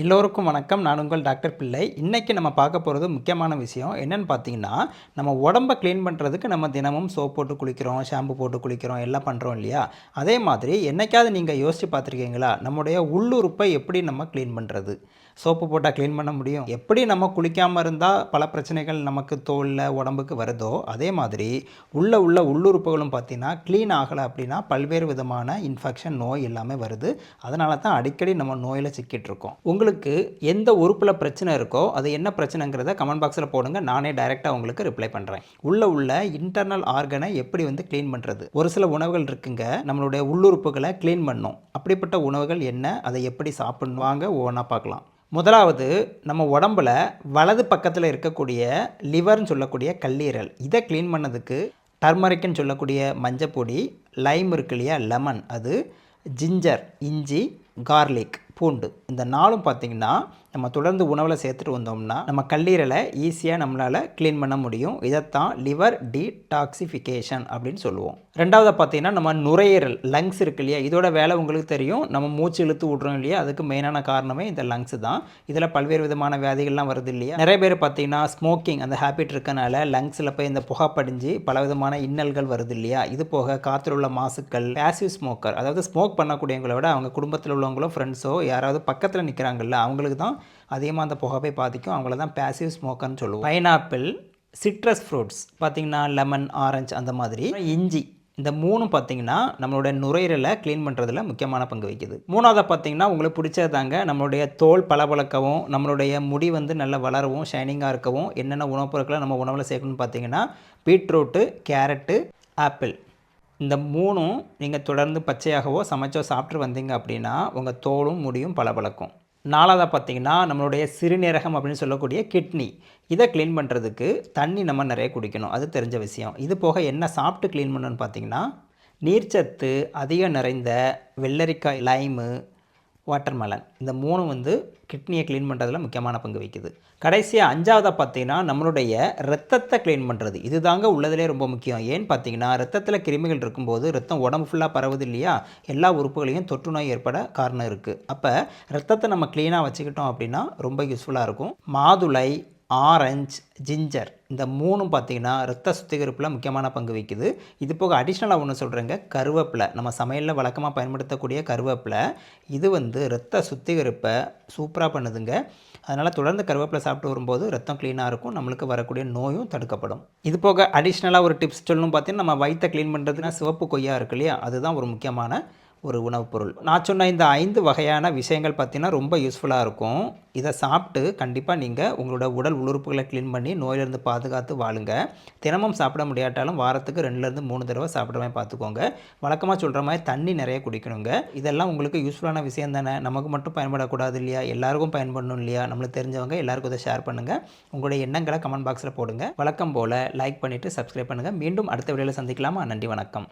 எல்லோருக்கும் வணக்கம். நான் உங்கள் டாக்டர் பிள்ளை. இன்றைக்கி நம்ம பார்க்க போகிறது முக்கியமான விஷயம். என்னென்னு பார்த்தீங்கன்னா நம்ம உடம்பை க்ளீன் பண்ணுறதுக்கு நம்ம தினமும் சோப் போட்டு குளிக்கிறோம் ஷாம்பு போட்டு குளிக்கிறோம் எல்லாம் பண்ணுறோம் இல்லையா? அதே மாதிரி என்னைக்காவது நீங்கள் யோசித்து பார்த்துருக்கீங்களா? நம்முடைய உள்ளுறுப்பை எப்படி நம்ம க்ளீன் பண்ணுறது சோப்பு போட்டால் க்ளீன் பண்ண முடியும்? எப்படி நம்ம குளிக்காமல் இருந்தால் பல பிரச்சனைகள் நமக்கு தோலில் உடம்புக்கு வருதோ அதே மாதிரி உள்ள உள்ள உள்ளுறுப்புகளும் பார்த்தீங்கன்னா க்ளீன் ஆகலை அப்படின்னா பல்வேறு விதமான இன்ஃபெக்ஷன் நோய் எல்லாமே வருது. அதனால தான் அடிக்கடி நம்ம நோயில் சிக்கிட்டு இருக்கோம். உங்களுக்கு எந்த உறுப்பில் பிரச்சனை இருக்கோ அது என்ன பிரச்சனைங்கிறத கமெண்ட் பாக்ஸில் போடுங்க. நானே டைரெக்டாக உங்களுக்கு ரிப்ளை பண்ணுறேன் உள்ள உள்ள இன்டர்னல் ஆர்கனை எப்படி வந்து க்ளீன் பண்ணுறது ஒரு சில உணவுகள் இருக்குங்க நம்மளுடைய உள்ளுறுப்புகளை க்ளீன் பண்ணும். அப்படிப்பட்ட உணவுகள் என்ன? அதை எப்படி சாப்பிடுவாங்க ஒவ்வொன்றா பார்க்கலாம். முதலாவது நம்ம உடம்புல வலது பக்கத்தில் இருக்கக்கூடிய லிவர்னு சொல்லக்கூடிய கல்லீரல். இதை க்ளீன் பண்ணதுக்கு டர்மரிக்னு சொல்லக்கூடிய மஞ்சப்பொடி லைம் இருக்கு இல்லையா? லெமன் அது ஜிஞ்சர் இஞ்சி கார்லிக் பூண்டு. இந்த நாளும் பார்த்திங்கன்னா நம்ம தொடர்ந்து உணவில் சேர்த்துட்டு வந்தோம்னா நம்ம கல்லீரலை ஈஸியாக நம்மளால் க்ளீன் பண்ண முடியும். இதைத்தான் லிவர் டீடாக்சிஃபிகேஷன் அப்படின்னு சொல்லுவோம். ரெண்டாவது பார்த்தீங்கன்னா நம்ம நுரையீரல் லங்ஸ் இருக்கு இல்லையா? இதோட வேலை உங்களுக்கு தெரியும். நம்ம மூச்சு இழுத்து விட்றோம் இல்லையா? அதுக்கு மெயினான காரணமே இந்த லங்ஸ் தான். இதில் பல்வேறு விதமான வியாதிகள்லாம் வருது இல்லையா? நிறைய பேர் பார்த்தீங்கன்னா ஸ்மோக்கிங் அந்த ஹேபிட் இருக்கனால லங்ஸில் போய் இந்த புகை படிஞ்சு பல விதமான இன்னல்கள் வருது இல்லையா? இது போக காற்றில் உள்ள மாசுக்கள் பேசிவ் ஸ்மோக்கர் அதாவது ஸ்மோக் பண்ணக்கூடியவங்களை விட அவங்க குடும்பத்தில் உள்ளவங்களோ ஃப்ரெண்ட்ஸோ யாராவது பக்கத்தில் நிற்கிறாங்கல்ல அவங்களுக்கு தான் அதிகமாக அந்த புகைப்பை பாதிக்கும். அவங்கள தான் பேசிவ் ஸ்மோக்கர்னு சொல்லுவோம். பைனாப்பிள் சிட்ரஸ் ஃப்ரூட்ஸ் பார்த்திங்கன்னா லெமன் ஆரஞ்சு அந்த மாதிரி. இஞ்சி. இந்த மூணும் பார்த்திங்கன்னா நம்மளுடைய நுரையீரலை க்ளீன் பண்ணுறதுல முக்கியமான பங்கு வகிக்குது. மூணாவது பார்த்தீங்கன்னா உங்களுக்கு பிடிச்சது தாங்க நம்மளுடைய தோல் பளபளக்கவும் நம்மளுடைய முடி வந்து நல்லா வளரவும் ஷைனிங்காக இருக்கவும் என்னென்ன உணவுப் பொருட்களை நம்ம உணவில் சேர்க்கணும்னு பார்த்தீங்கன்னா பீட்ரூட்டு கேரட்டு ஆப்பிள். இந்த மூணும் நீங்கள் தொடர்ந்து பச்சையாகவோ சமைச்சோ சாப்பிட்டு வந்தீங்க அப்படின்னா உங்கள் தோலும் முடியும் பளபளக்கும். நாலாவதாக பார்த்தீங்கன்னா நம்மளுடைய சிறுநீரகம் அப்படின்னு சொல்லக்கூடிய கிட்னி. இதை க்ளீன் பண்ணுறதுக்கு தண்ணி நம்ம நிறைய குடிக்கணும். அது தெரிஞ்ச விஷயம். இது போக என்ன சாப்பிட்டு க்ளீன் பண்ணணும்னு பார்த்தீங்கன்னா நீர்ச்சத்து அதிகம் நிறைந்த வெள்ளரிக்காய் லைமு வாட்டர்மெலன் இந்த மூணு வந்து கிட்னியை க்ளீன் பண்ணுறதுல முக்கியமான பங்கு வகிக்குது. கடைசியாக அஞ்சாவதாக பார்த்தீங்கன்னா நம்மளுடைய ரத்தத்தை க்ளீன் பண்ணுறது இது தாங்க உள்ளதிலே ரொம்ப முக்கியம். ஏன்னு பார்த்தீங்கன்னா ரத்தத்தில் கிருமிகள் இருக்கும்போது ரத்தம் உடம்பு ஃபுல்லாக பரவுது இல்லையா? எல்லா உறுப்புகளையும் தொற்று நோய் ஏற்பட காரணம் இருக்குது அப்போ ரத்தத்தை நம்ம க்ளீனாக வச்சுக்கிட்டோம் அப்படின்னா ரொம்ப யூஸ்ஃபுல்லாக இருக்கும். மாதுளை ஆரஞ்சு ஜிஞ்சர் இந்த மூணும் பார்த்தீங்கன்னா ரத்த சுத்திகரிப்பில் முக்கியமான பங்கு வகிக்குது. இது போக அடிஷ்னலாக ஒன்று சொல்கிறேங்க கருவேப்பிலை. நம்ம சமையலில் வழக்கமாக பயன்படுத்தக்கூடிய கருவேப்பிலை. இது வந்து ரத்த சுத்திகரிப்பை சூப்பராக பண்ணுதுங்க. அதனால் தொடர்ந்து கருவேப்பிலை சாப்பிட்டு வரும்போது ரத்தம் க்ளீனாக இருக்கும். நம்மளுக்கு வரக்கூடிய நோயும் தடுக்கப்படும். இது போக அடிஷ்னலாக ஒரு டிப்ஸ் சொல்லணும் பார்த்தீங்கன்னா நம்ம வயிற்றை க்ளீன் பண்ணுறதுனா சிவப்பு கொய்யா இருக்கு இல்லையா? அதுதான் ஒரு முக்கியமான ஒரு உணவுப் பொருள். நான் சொன்ன இந்த ஐந்து வகையான விஷயங்கள் பார்த்தீங்கன்னா ரொம்ப யூஸ்ஃபுல்லாக இருக்கும். இதை சாப்பிட்டு கண்டிப்பாக நீங்கள் உங்களோட உடல் உறுப்புகளை க்ளீன் பண்ணி நோயிலிருந்து பாதுகாத்து வாழுங்க. தினமும் சாப்பிட முடியாட்டாலும் வாரத்துக்கு ரெண்டுலேருந்து மூணு தடவை சாப்பிட்ற மாதிரி பார்த்துக்கோங்க வழக்கமாக சொல்கிற மாதிரி தண்ணி நிறைய குடிக்கணுங்க. இதெல்லாம் உங்களுக்கு யூஸ்ஃபுல்லான விஷயம் தானே. நமக்கு மட்டும் பயன்படக்கூடாது இல்லையா? எல்லாருக்கும் பயன்படணும் இல்லையா? நம்மளுக்கு தெரிஞ்சவங்க எல்லாருக்கும் இதை ஷேர் பண்ணுங்கள் உங்களுடைய எண்ணங்களை கமெண்ட் பாக்ஸில் போடுங்க. வழக்கம் போல் லைக் பண்ணிவிட்டு சப்ஸ்கிரைப் பண்ணுங்கள் மீண்டும் அடுத்த வீடியோவில் சந்திக்கலாமா? நன்றி வணக்கம்.